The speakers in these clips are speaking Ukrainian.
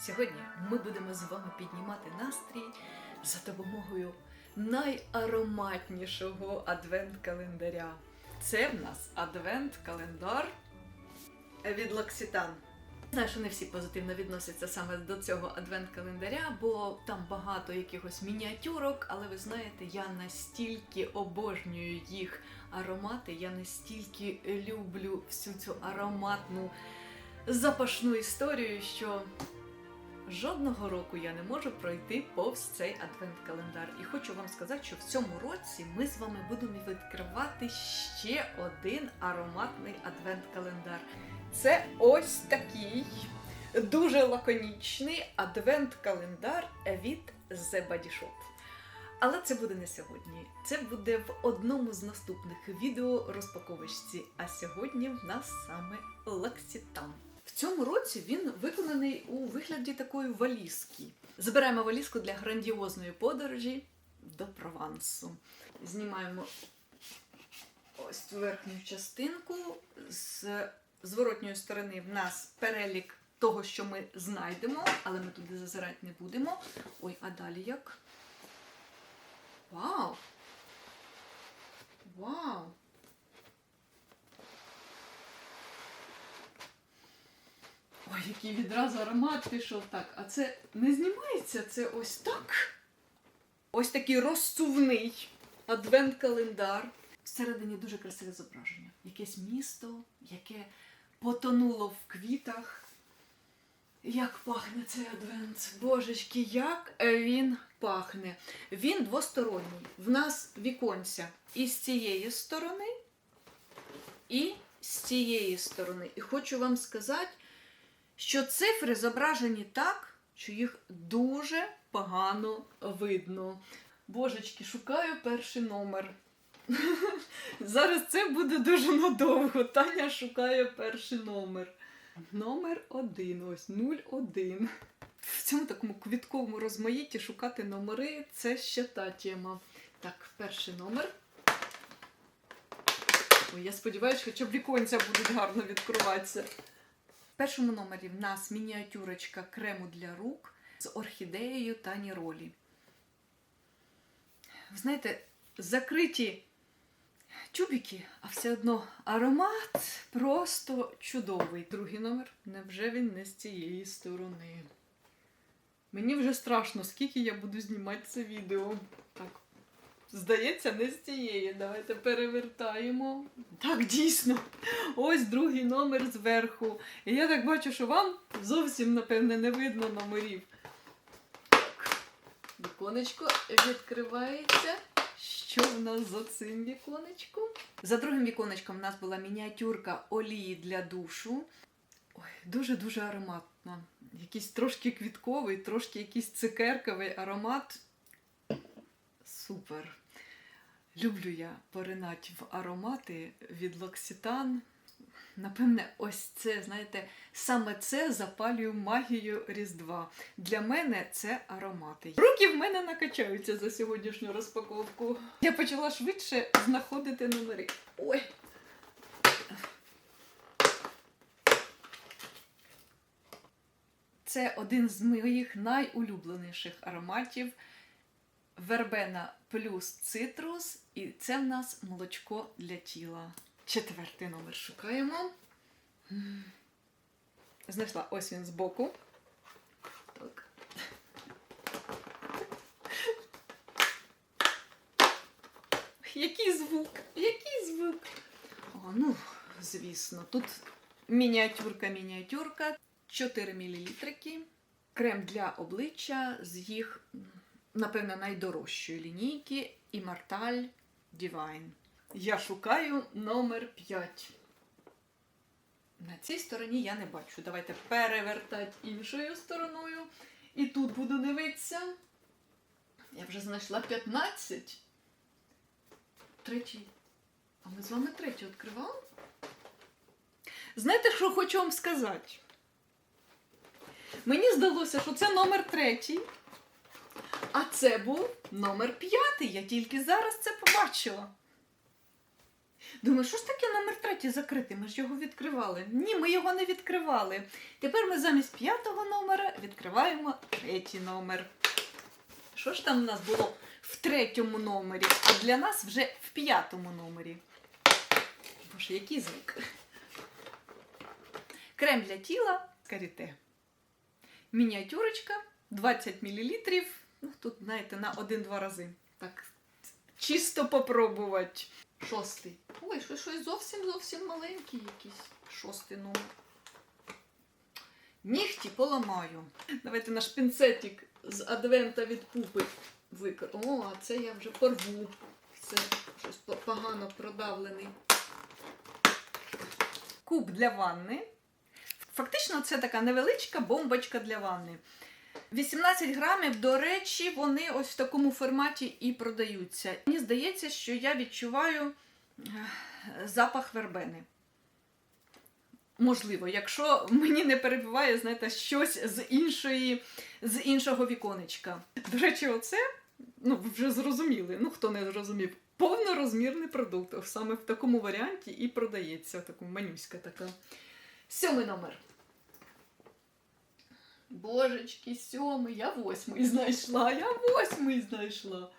Сьогодні ми будемо з вами піднімати настрій за допомогою найароматнішого адвент-календаря. Це в нас адвент-календар від Локситан. Знаю, що не всі позитивно відносяться саме до цього адвент-календаря, бо там багато якихось мініатюрок, але ви знаєте, я настільки обожнюю їх аромати, я настільки люблю всю цю ароматну запашну історію, що жодного року я не можу пройти повз цей адвент-календар. І хочу вам сказати, що в цьому році ми з вами будемо відкривати ще один ароматний адвент-календар. Це ось такий дуже лаконічний адвент-календар від The Body Shop. Але це буде не сьогодні. Це буде в одному з наступних відео розпаковочці. А сьогодні в нас саме Лаксітан. В цьому році він виконаний у вигляді такої валізки. Забираємо валізку для грандіозної подорожі до Провансу. Знімаємо ось цю верхню частинку. З зворотньої сторони в нас перелік того, що ми знайдемо, але ми туди зазирати не будемо. Ой, а далі як? Вау! Вау! Який відразу аромат пішов так. А це не знімається, це ось так. Ось такий розсувний адвент-календар. Всередині дуже красиве зображення. Якесь місто, яке потонуло в квітах. Як пахне цей адвент? Божечки, як він пахне. Він двосторонній. В нас віконця і з цієї сторони, і з цієї сторони. І хочу вам сказати, що цифри зображені так, що їх дуже погано видно. Божечки, шукаю перший номер. Зараз це буде дуже надовго. Таня шукає перший номер. Номер один, ось 01. В цьому такому квітковому розмаїтті шукати номери це ще та тема. Так, перший номер. Ой, я сподіваюся, хоча б віконця будуть гарно відкриватися. Першому номері в нас мініатюрочка крему для рук з орхідеєю та ніролі. Ви знаєте, закриті тюбіки, а все одно аромат просто чудовий. Другий номер. Невже він не з цієї сторони? Мені вже страшно, скільки я буду знімати це відео. Так, здається, не з цієї. Давайте перевертаємо. Так, дійсно. Ось другий номер зверху. І я так бачу, що вам зовсім, напевне, не видно номерів. Віконечко відкривається. Що в нас за цим віконечком? За другим віконечком в нас була мініатюрка олії для душу. Ой, дуже-дуже ароматна. Якийсь трошки квітковий, трошки якийсь цукерковий аромат. Супер. Люблю я поринати в аромати від Локситан. Напевне, ось це, знаєте, саме це запалює магію Різдва. Для мене це аромати. Руки в мене накачаються за сьогоднішню розпаковку. Я почала швидше знаходити номери. Ой. Це один з моїх найулюбленіших ароматів. Вербена плюс цитрус, і це в нас молочко для тіла. Четвертий номер шукаємо. Знайшла ось він збоку. Так. Який звук? Який звук? О, ну, звісно, тут мініатюрка, мініатюрка, 4 мл. Крем для обличчя з їх, напевно, найдорожчої лінійки Immortal Divine. Я шукаю номер 5. На цій стороні я не бачу. Давайте перевертати іншою стороною. І тут буду дивитися. Я вже знайшла 15. Третій. А ми з вами третій відкривали? Знаєте, що хочу вам сказати? Мені здалося, що це номер третій. А це був номер п'ятий. Я тільки зараз це побачила. Думаю, що ж таке номер третій закритий? Ми ж його відкривали. Ні, ми його не відкривали. Тепер ми замість п'ятого номера відкриваємо третій номер. Що ж там у нас було в третьому номері, а для нас вже в п'ятому номері? Боже, який звук. Крем для тіла каріте. Мініатюрочка 20 мл. Ну, тут, знаєте, на один-два рази. Так, чисто попробувати. Шостий. Ой, що щось зовсім зовсім маленький якийсь. Шостий номер. Нігті поламаю. Давайте наш пінцетик з адвента від пупи викр. О, а це я вже порву. Це щось погано продавлений. Куб для ванни. Фактично, це така невеличка бомбочка для ванни. 18 грамів, до речі, вони ось в такому форматі і продаються. Мені здається, що я відчуваю е, запах вербени. Можливо, якщо мені не перебуває, знаєте, щось з іншої, з іншого віконечка. До речі, оце, ну, вже зрозуміли, ну хто не зрозумів, повнорозмірний продукт. Саме в такому варіанті і продається, така манюська така. Сьомий номер. Божечки, сьомий, я восьмий знайшла, я восьмий знайшла.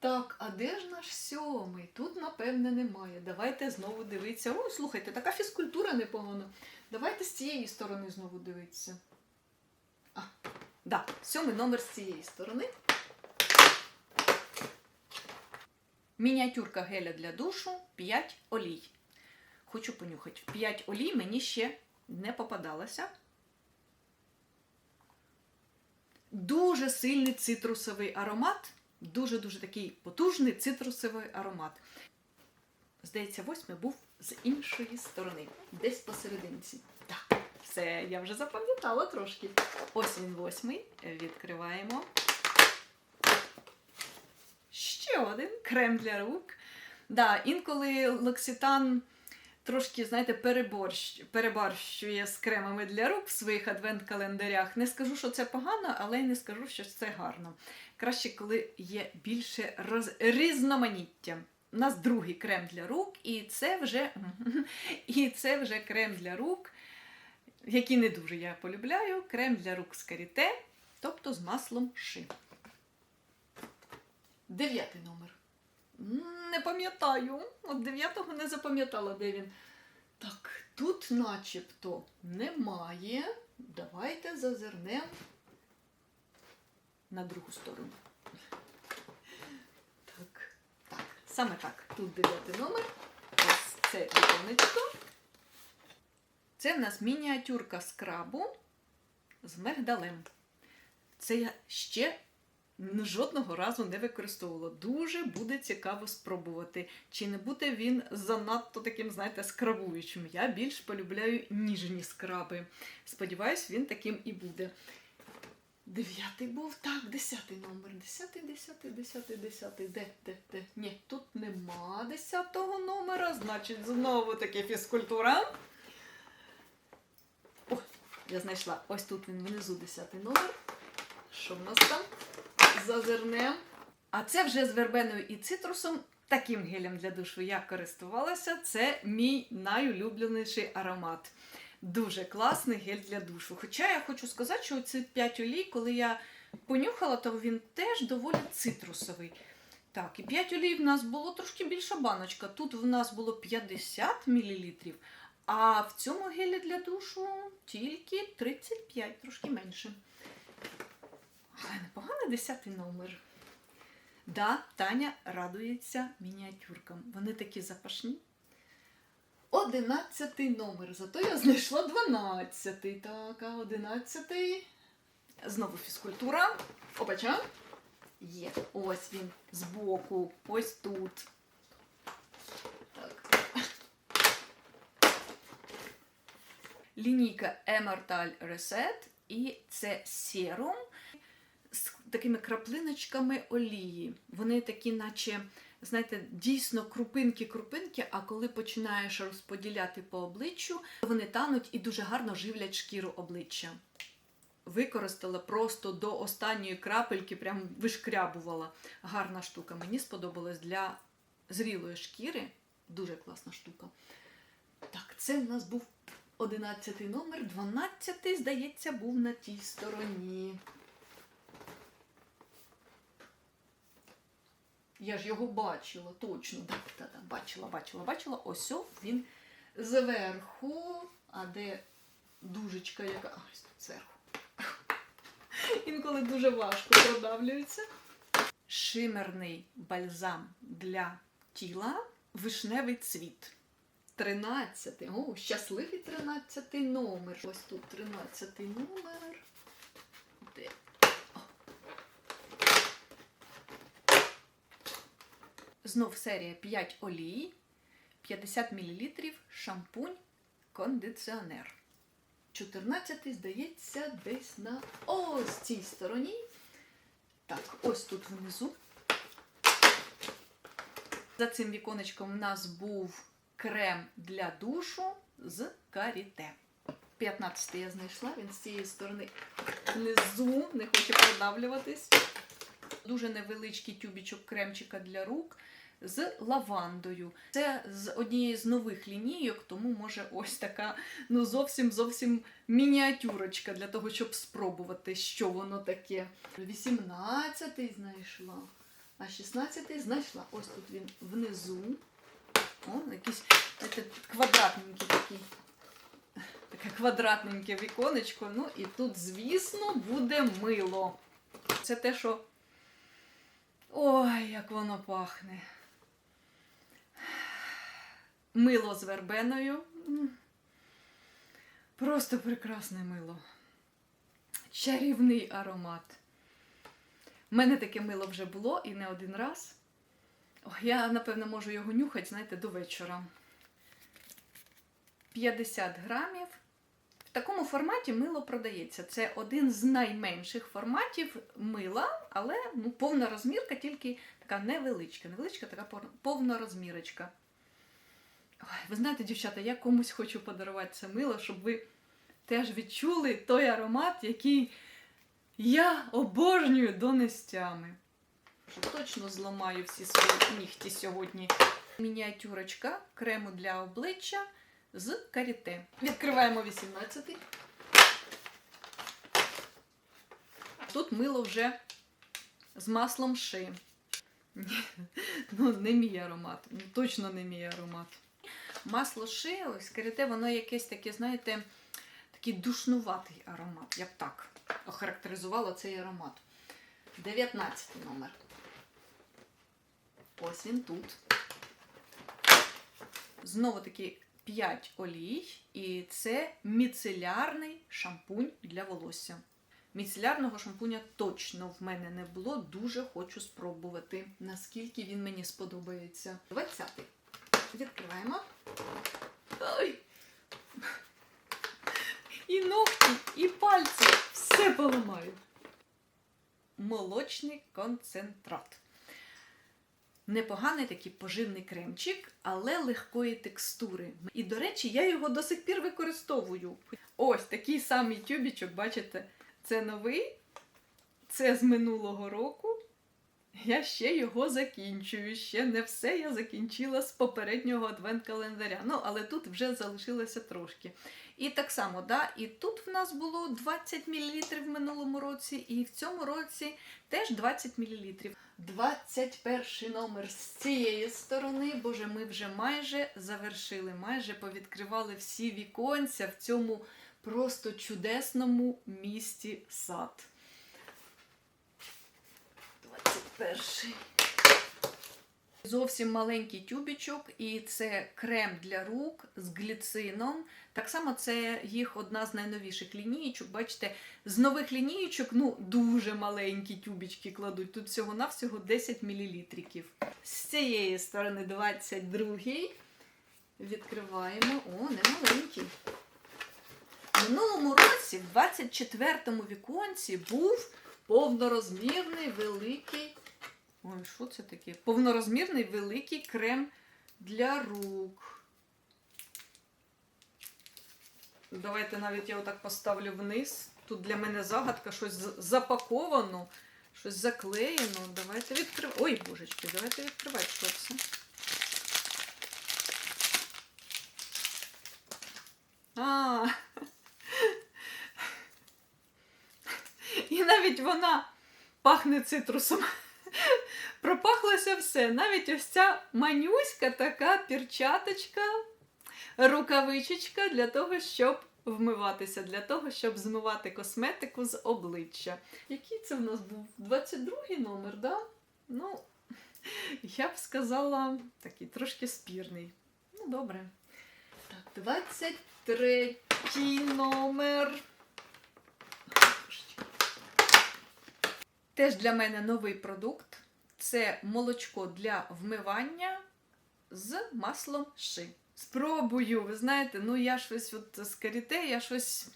Так, а де ж наш сьомий? Тут, напевне, немає. Давайте знову дивитися. О, слухайте, така фізкультура непогана. Давайте з цієї сторони знову дивитися. А, да, сьомий номер з цієї сторони. Мініатюрка геля для душу 5 олій. Хочу понюхати. 5 олій мені ще не попадалося. Дуже сильний цитрусовий аромат. Дуже-дуже такий потужний цитрусовий аромат. Здається, восьмий був з іншої сторони, десь посерединці. Так, все, я вже запам'ятала трошки. Ось він восьмий. Відкриваємо. Ще один крем для рук. Да, інколи локситан трошки, знаєте, переборщ, перебарщує з кремами для рук в своїх адвент-календарях. Не скажу, що це погано, але й не скажу, що це гарно. Краще, коли є більше роз... різноманіття. У нас другий крем для рук, і це вже, і це вже крем для рук, який не дуже я полюбляю. Крем для рук з каріте, тобто з маслом ши. Дев'ятий номер. Не пам'ятаю. От дев'ятого не запам'ятала, де він. Так, тут начебто немає. Давайте зазирнемо на другу сторону. Так, так, саме так. Тут дев'ятий номер. Ось це віконечко. Це в нас мініатюрка скрабу з мигдалем. Це я ще жодного разу не використовувала. Дуже буде цікаво спробувати. Чи не буде він занадто таким, знаєте, скрабуючим. Я більш полюбляю ніжні скраби. Сподіваюсь, він таким і буде. Дев'ятий був, так, десятий номер. Десятий, десятий, десятий, десятий. Де, де, де? Ні, тут нема десятого номера, значить, знову таки фізкультура. О, я знайшла. Ось тут він внизу десятий номер. Що в нас там? Зазирнем. А це вже з вербеною і цитрусом. Таким гелем для душу я користувалася. Це мій найулюбленіший аромат. Дуже класний гель для душу. Хоча я хочу сказати, що ці 5 олій, коли я понюхала, то він теж доволі цитрусовий. Так, і 5 олій в нас було трошки більша баночка. Тут в нас було 50 мл, а в цьому гелі для душу тільки 35, трошки менше. Але непоганий 10 номер. Да, Таня радується мініатюркам. Вони такі запашні. Одинадцятий номер. Зато я знайшла дванадцятий. Так, а одинадцятий. Знову фізкультура. Опача. Є. Ось він збоку. Ось тут. Так. Лінійка Emertal Reset. І це серум такими краплиночками олії. Вони такі, наче, знаєте, дійсно крупинки-крупинки, а коли починаєш розподіляти по обличчю, вони тануть і дуже гарно живлять шкіру обличчя. Використала просто до останньої крапельки, прям вишкрябувала. Гарна штука. Мені сподобалось для зрілої шкіри. Дуже класна штука. Так, це в нас був 11 номер, 12, здається, був на тій стороні. Я ж його бачила, точно. Так, так, так, бачила, бачила, бачила. Ось він зверху. А де дужечка, яка. Ось тут зверху. Інколи дуже важко продавлюється. Шимерний бальзам для тіла вишневий цвіт. 13. О, щасливий 13 номер. Ось тут 13 номер. Де? О. Знов серія 5 олій, 50 мл шампунь, кондиціонер. 14 здається, десь на ось цій стороні. Так, ось тут внизу. За цим віконечком у нас був крем для душу з каріте. 15 я знайшла, він з цієї сторони внизу, не хоче продавлюватись. Дуже невеличкий тюбічок кремчика для рук з лавандою. Це з однієї з нових лінійок, тому може ось така ну зовсім зовсім мініатюрочка для того, щоб спробувати, що воно таке. 18-й знайшла, а 16-й знайшла. Ось тут він внизу. О, якийсь квадратненький такий. Таке квадратненьке віконечко. Ну і тут, звісно, буде мило. Це те, що. Ой, як воно пахне. Мило з вербеною. Просто прекрасне мило. Чарівний аромат. У мене таке мило вже було і не один раз. Ох, я, напевно, можу його нюхати, знаєте, до вечора. 50 грамів. В такому форматі мило продається. Це один з найменших форматів мила, але ну, повна розмірка, тільки така невеличка. Невеличка така пор- повна розмірочка. Ой, ви знаєте, дівчата, я комусь хочу подарувати це мило, щоб ви теж відчули той аромат, який я обожнюю донестями. Точно зламаю всі свої нігті сьогодні. Мініатюрочка крему для обличчя з каріте. Відкриваємо 18-й. Тут мило вже з маслом ши. Ну не мій аромат. Ну, точно не мій аромат. Масло каріте, воно якесь таке, знаєте, такий душнуватий аромат. Я б так охарактеризувала цей аромат. 19 номер. Ось він тут. Знову таки 5 олій, і це міцелярний шампунь для волосся. Міцелярного шампуня точно в мене не було. Дуже хочу спробувати, наскільки він мені сподобається. 20. Відкриваємо. Ой. І ногті, і пальці. Все поламаю. Молочний концентрат. Непоганий такий поживний кремчик, але легкої текстури. І, до речі, я його до сих пір використовую. Ось такий самий тюбічок, бачите, це новий, це з минулого року. Я ще його закінчую. Ще не все я закінчила з попереднього адвент-календаря. Ну, але тут вже залишилося трошки. І так само, да, і тут в нас було 20 мл в минулому році, і в цьому році теж 20 мл. 21 номер з цієї сторони. Боже, ми вже майже завершили, майже повідкривали всі віконця в цьому просто чудесному місті сад. 21. Зовсім маленький тюбічок, і це крем для рук з гліцином. Так само це їх одна з найновіших лінієчок. Бачите, з нових лінієчок ну, дуже маленькі тюбічки кладуть. Тут всього-навсього 10 мл. З цієї сторони 22. Відкриваємо. О, не маленький. Минулому році, в 24-му віконці, був повнорозмірний великий. Ой, що це таке? Повнорозмірний великий крем для рук. Давайте навіть я отак поставлю вниз. Тут для мене загадка, щось запаковано, щось заклеєно. Давайте відкривати. Ой, божечки, давайте відкривати що це. А. І навіть вона пахне цитрусом. Пропахлося все. Навіть ось ця манюська така перчаточка, рукавичечка для того, щоб вмиватися, для того, щоб змивати косметику з обличчя. Який це в нас був? 22-й номер, да? Ну, я б сказала, такий трошки спірний. Ну, добре. Так, 23 номер. Теж для мене новий продукт. Це молочко для вмивання з маслом ши. Спробую, ви знаєте, ну я щось от з каріте, я щось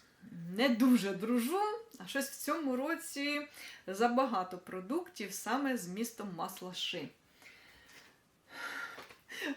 не дуже дружу, а щось в цьому році забагато продуктів саме з містом масла ши.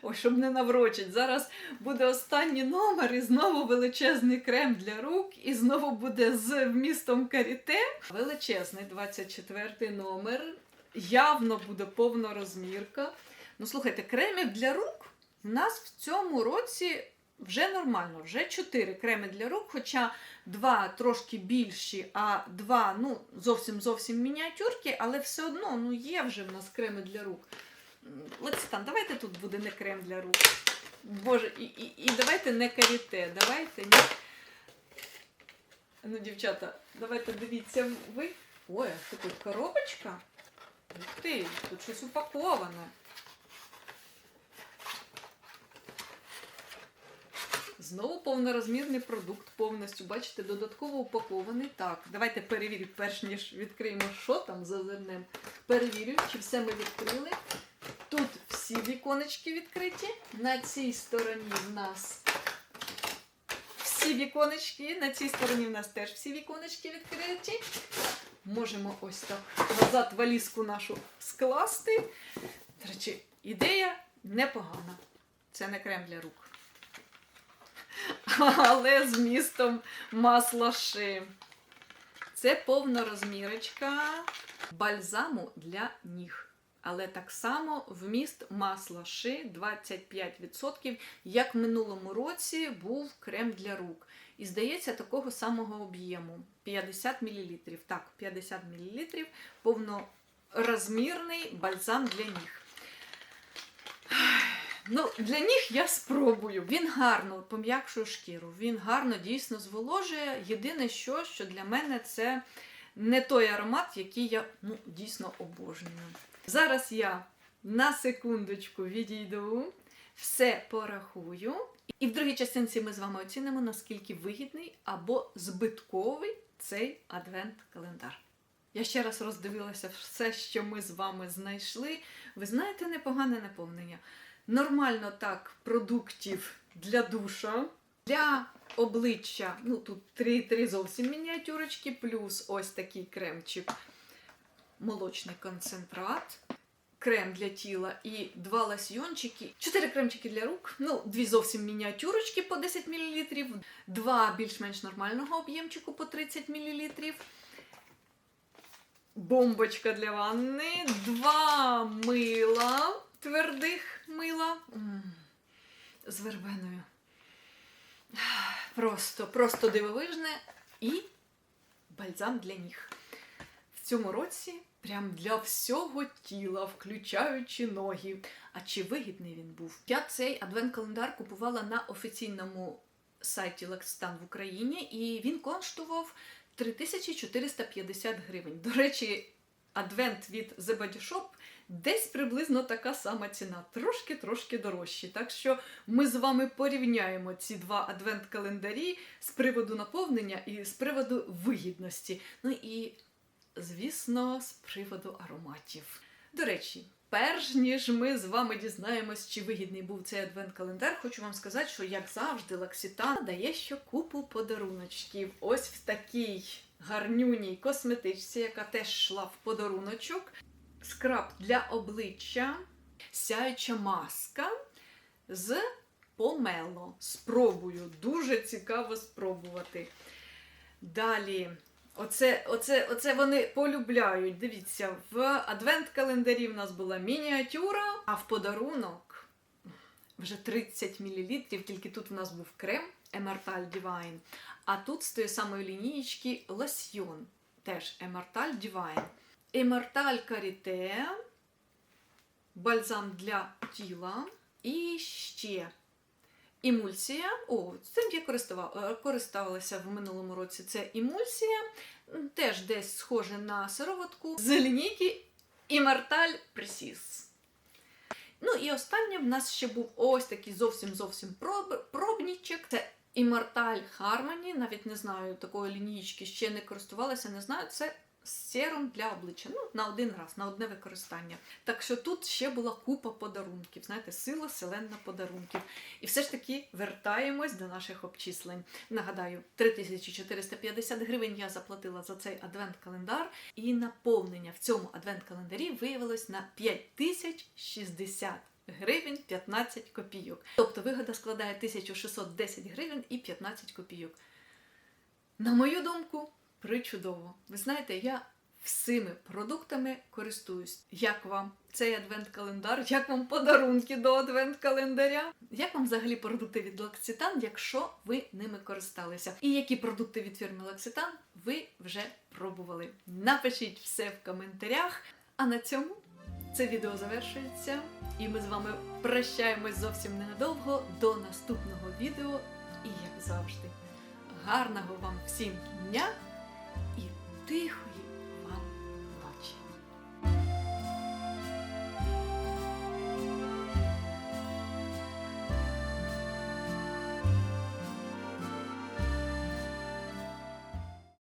Ой, щоб не наврочить. Зараз буде останній номер і знову величезний крем для рук, і знову буде з вмістом каріте. Величезний 24 номер. Явно буде повна розмірка. Ну, слухайте, кремів для рук в нас в цьому році вже нормально, вже 4 креми для рук, хоча два трошки більші, а два ну, зовсім зовсім мініатюрки, але все одно ну, є вже в нас креми для рук. Лекситан, давайте тут буде не крем для рук. Боже, і, і, і давайте не каріте, давайте не. Ну, дівчата, давайте дивіться ви. Ой, а тут коробочка? Ух ти, тут щось упаковане. Знову повнорозмірний продукт повністю, бачите, додатково упакований. Так, давайте перевірю, перш ніж відкриємо, що там за зернем. Перевірю, чи все ми відкрили. Тут всі віконечки відкриті. На цій стороні в нас всі віконечки. На цій стороні в нас теж всі віконечки відкриті. Можемо ось так назад валізку нашу скласти. До речі, ідея непогана. Це не крем для рук. Але з містом масла ши. Це повна розмірочка бальзаму для ніг. Але так само вміст масла ши 25%, як в минулому році був крем для рук. І здається, такого самого об'єму 50 мл. Так, 50 мл повнорозмірний бальзам для ніг. Ну, для ніг я спробую. Він гарно пом'якшує шкіру, він гарно дійсно зволожує. Єдине, що, що для мене це не той аромат, який я ну, дійсно обожнюю. Зараз я на секундочку відійду, все порахую. І в другій частинці ми з вами оцінимо, наскільки вигідний або збитковий цей адвент-календар. Я ще раз роздивилася все, що ми з вами знайшли. Ви знаєте, непогане наповнення. Нормально так продуктів для душа, для обличчя. Ну, тут три, три зовсім мініатюрочки, плюс ось такий кремчик, молочний концентрат, крем для тіла і два лосьйончики. Чотири кремчики для рук, ну, дві зовсім мініатюрочки по 10 мл, два більш-менш нормального об'ємчику по 30 мл. Бомбочка для ванни, два мила, твердих мила з вербеною. Просто, просто дивовижне і бальзам для ніг. В цьому році прям для всього тіла, включаючи ноги. А чи вигідний він був? Я цей адвент-календар купувала на офіційному сайті Лекситан в Україні, і він коштував 3450 гривень. До речі, адвент від The Body Shop десь приблизно така сама ціна, трошки-трошки дорожчі. Так що ми з вами порівняємо ці два адвент-календарі з приводу наповнення і з приводу вигідності. Ну і, звісно, з приводу ароматів. До речі, перш ніж ми з вами дізнаємось, чи вигідний був цей адвент-календар, хочу вам сказати, що, як завжди, Лаксітан дає ще купу подаруночків. Ось в такій гарнюній косметичці, яка теж йшла в подаруночок. Скраб для обличчя, сяюча маска з помело. Спробую. Дуже цікаво спробувати. Далі. Оце, оце, оце вони полюбляють. Дивіться, в адвент-календарі в нас була мініатюра, а в подарунок вже 30 мл, тільки тут в нас був крем Емерталь Divine. А тут з тої самої лінієчки лосьйон. Теж Емерталь Divine. Емерталь Каріте, бальзам для тіла. І ще емульсія. О, цим я е, користувалася в минулому році. Це емульсія, теж десь схоже на сироватку з лінійки Емерталь Пресіс. Ну і останнє в нас ще був ось такий зовсім зовсім проб, пробнічок. Це Immortal Harmony. Навіть не знаю, такої лінійки ще не користувалася, не знаю. Це серум для обличчя. Ну, на один раз, на одне використання. Так що тут ще була купа подарунків. Знаєте, сила селена подарунків. І все ж таки вертаємось до наших обчислень. Нагадаю, 3450 гривень я заплатила за цей адвент-календар, і наповнення в цьому адвент-календарі виявилось на 5060 гривень 15 копійок. Тобто вигода складає 1610 гривень і 15 копійок. На мою думку, причудово. Ви знаєте, я всіми продуктами користуюсь. Як вам цей адвент-календар? Як вам подарунки до адвент-календаря? Як вам взагалі продукти від L'Occitane, якщо ви ними користалися? І які продукти від фірми L'Occitane ви вже пробували? Напишіть все в коментарях. А на цьому це відео завершується, і ми з вами прощаємось зовсім ненадовго до наступного відео. І як завжди, гарного вам всім дня і тихої